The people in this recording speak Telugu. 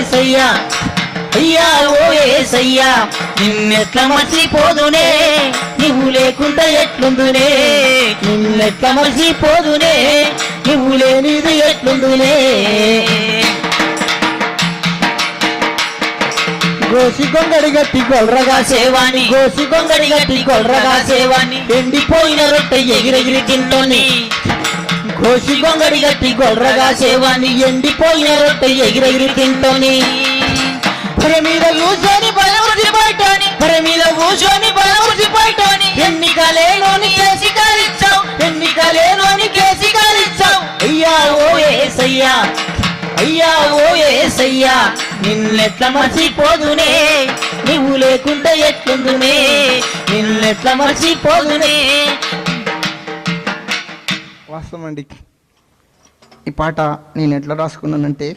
ఏసయ్యా. అయ్యా ఓ ఏసయ్యా నిన్నెట్లా మర్చిపోదునే నువ్వు లేకుండా ఎట్లుందునే నిన్నెట్లా మర్చిపోదునే నువ్వు లేనిది ఎట్లుందునే గోసి గొంగడి గట్టి గొల్రగా సేవాని గోసి గొంగడి గట్టి కొల్రగా సేవాని ఎండిపోయిన రొట్టె ఎగిరెగిరి తింటోని గోసి గొంగడి గట్టి గొల్రగా సేవాని ఎండిపోయిన రొట్టె ఎగిరెగిరి తింటోని. మీద కూర్చొని బలవృతి పట్టోని పర మీద కూర్చొని బలవృతి పట్టోని ఎన్నికలేనోని కేసి కాలిచ్చావు ఎన్నికలేనోని కేసి కాలిచ్చావు అయ్యా ఓ ఏసయ్యా అయ్యా ఓ ఏసయ్యా నిన్నెట్లా మర్చిపోదునే. నువ్వు లేకుంటే ఎట్లుందునే. నిన్నెట్లా మర్చిపోదునే. వాస్తవం అండి. ఈ పాట నేను ఎట్లా రాసుకున్నానంటే